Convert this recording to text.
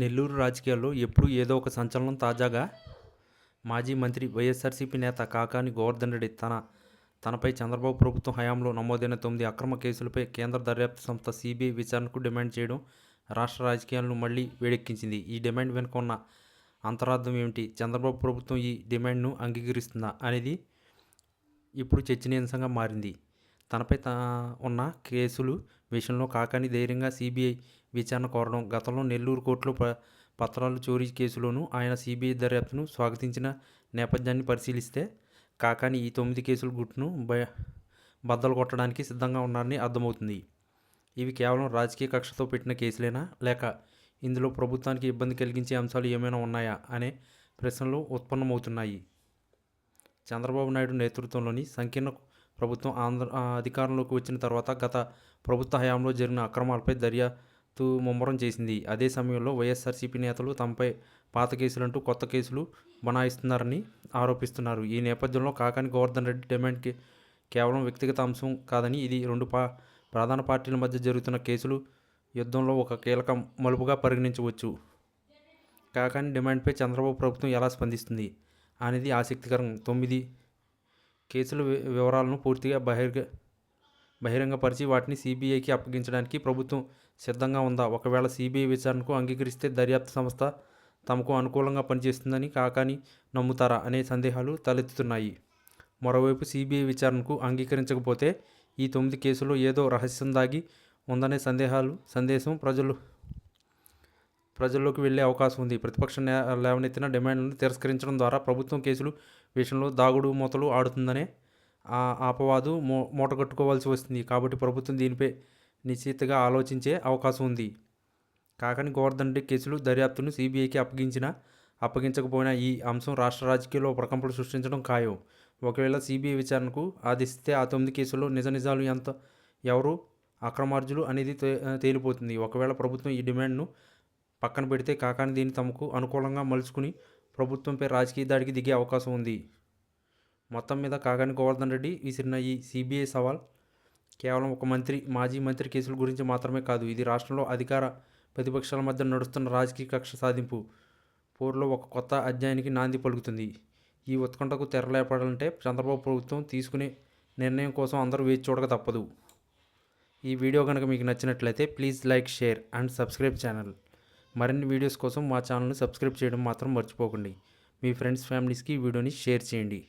నెల్లూరు రాజకీయాల్లో ఎప్పుడూ ఏదో ఒక సంచలనం తాజాగా మాజీ మంత్రి వైఎస్ఆర్సీపీ నేత కాకాని గోవర్ధన్ రెడ్డి తన తనపై చంద్రబాబు ప్రభుత్వం హయాంలో నమోదైన తొమ్మిది అక్రమ కేసులపై కేంద్ర దర్యాప్తు సంస్థ సిబిఐ విచారణకు డిమాండ్ చేయడం రాష్ట్ర రాజకీయాలను మళ్ళీ వేడెక్కించింది. ఈ డిమాండ్ వెనుక ఉన్న అంతరార్థం ఏమిటి? చంద్రబాబు ప్రభుత్వం ఈ డిమాండ్ను అంగీకరిస్తుందా అనేది ఇప్పుడు చర్చనీయాంశంగా మారింది. తనపై తా ఉన్న కేసులు విషయంలో కాకాని ధైర్యంగా సిబిఐ విచారణ కోరడం గతంలో నెల్లూరు కోర్టులో ప పత్రాలు చోరీ కేసులోనూ ఆయన సిబిఐ దర్యాప్తును స్వాగతించిన నేపథ్యాన్ని పరిశీలిస్తే కాకాని ఈ తొమ్మిది కేసుల గుట్టును బ బద్దలు కొట్టడానికి సిద్ధంగా ఉన్నారని అర్థమవుతుంది. ఇవి కేవలం రాజకీయ కక్షతో పెట్టిన కేసులేనా? లేక ఇందులో ప్రభుత్వానికి ఇబ్బంది కలిగించే అంశాలు ఏమైనా ఉన్నాయా? అనే ప్రశ్నలు ఉత్పన్నమవుతున్నాయి. చంద్రబాబు నాయుడు నేతృత్వంలోని సంకీర్ణ ప్రభుత్వం ఆంధ్ర అధికారంలోకి వచ్చిన తర్వాత గత ప్రభుత్వ హయాంలో జరిగిన అక్రమాలపై దర్యాప్తు ముమ్మరం చేసింది. అదే సమయంలో వైఎస్ఆర్సీపీ నేతలు తమపై పాత కేసులంటూ కొత్త కేసులు బనాయిస్తున్నారని ఆరోపిస్తున్నారు. ఈ నేపథ్యంలో కాకాని గోవర్ధన్ రెడ్డి డిమాండ్కి కేవలం వ్యక్తిగత అంశం కాదని ఇది రెండు పా ప్రధాన పార్టీల మధ్య జరుగుతున్న కేసులు యుద్ధంలో ఒక కీలక మలుపుగా పరిగణించవచ్చు. కాకాని డిమాండ్పై చంద్రబాబు ప్రభుత్వం ఎలా స్పందిస్తుంది? అనేది ఆసక్తికరం. తొమ్మిది కేసుల వి- వివరాలను పూర్తిగా బహిర్గ బహిరంగపరిచి వాటిని సిబిఐకి అప్పగించడానికి ప్రభుత్వం సిద్ధంగా ఉందా? ఒకవేళ సిబిఐ విచారణకు అంగీకరిస్తే దర్యాప్తు సంస్థ తమకు అనుకూలంగా పనిచేస్తుందని కాకాని నమ్ముతారా అనే సందేహాలు తలెత్తుతున్నాయి. మరోవైపు సిబిఐ విచారణకు అంగీకరించకపోతే ఈ తొమ్మిది కేసులు ఏదో రహస్యం దాగి ఉందనే సందేహాలు సందేశం ప్రజలు ప్రజల్లోకి వెళ్ళే అవకాశం ఉంది. ప్రతిపక్ష లేవనెత్తిన డిమాండ్లను తిరస్కరించడం ద్వారా ప్రభుత్వం కేసులు విషయంలో దాగుడు మూతలు ఆడుతుందనే ఆ అపవాదు మూ మూటగట్టుకోవాల్సి వస్తుంది. కాబట్టి ప్రభుత్వం దీనిపై నిశ్చితగా ఆలోచించే అవకాశం ఉంది. కాకని గోవర్ధన్ రెడ్డి కేసులు దర్యాప్తును సిబిఐకి అప్పగించినా అప్పగించకపోయినా ఈ అంశం రాష్ట్ర రాజకీయాల్లో ప్రకంపలు సృష్టించడం ఖాయం. ఒకవేళ సిబిఐ విచారణకు ఆదిస్తే ఆ తొమ్మిది కేసుల్లో నిజ నిజాలు ఎంత ఎవరు అక్రమార్జులు అనేది తే- తేలిపోతుంది. ఒకవేళ ప్రభుత్వం ఈ డిమాండ్ను పక్కన పెడితే కాకాని దీన్ని తమకు అనుకూలంగా మలుచుకుని ప్రభుత్వంపై రాజకీయ దాడికి దిగే అవకాశం ఉంది. మొత్తం మీద కాకాని గోవర్ధన్ రెడ్డి విసిరిన ఈ సిబిఐ సవాల్ కేవలం ఒక మంత్రి మాజీ మంత్రి కేసుల గురించి మాత్రమే కాదు ఇది రాష్ట్రంలో అధికార ప్రతిపక్షాల మధ్య నడుస్తున్న రాజకీయ కక్ష సాధింపు. పోరులో ఒక కొత్త అధ్యాయానికి నాంది పలుకుతుంది. ఈ ఉత్కంఠకు తెరలేపడాలంటే చంద్రబాబు ప్రభుత్వం తీసుకునే నిర్ణయం కోసం అందరూ వేచి చూడక తప్పదు. ఈ వీడియో కనుక మీకు నచ్చినట్లయితే please like share and subscribe channel. మరిన్ని వీడియోస్ కోసం మా ఛానల్ని సబ్స్క్రైబ్ చేయడం మాత్రం మర్చిపోకండి. మీ ఫ్రెండ్స్ ఫ్యామిలీస్కి ఈ వీడియోని షేర్ చేయండి.